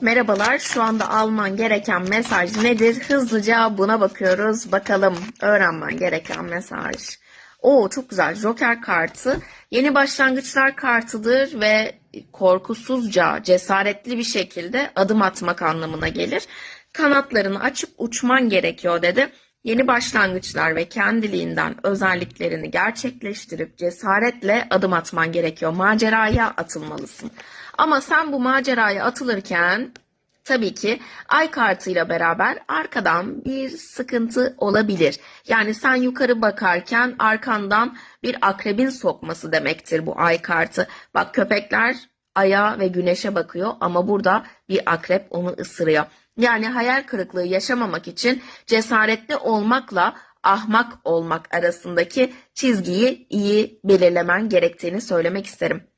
Merhabalar, şu anda alman gereken mesaj nedir? Hızlıca buna bakıyoruz. Bakalım öğrenmen gereken mesaj. Oo çok güzel. Joker kartı yeni başlangıçlar kartıdır ve korkusuzca, cesaretli bir şekilde adım atmak anlamına gelir. Kanatlarını açıp uçman gerekiyor dedi. Yeni başlangıçlar ve kendiliğinden özelliklerini gerçekleştirip cesaretle adım atman gerekiyor. Maceraya atılmalısın. Ama sen bu maceraya atılırken tabii ki ay kartıyla beraber arkadan bir sıkıntı olabilir. Yani sen yukarı bakarken arkandan bir akrebin sokması demektir bu ay kartı. Bak köpekler aya ve güneşe bakıyor ama burada bir akrep onu ısırıyor. Yani hayal kırıklığı yaşamamak için cesaretli olmakla ahmak olmak arasındaki çizgiyi iyi belirlemen gerektiğini söylemek isterim.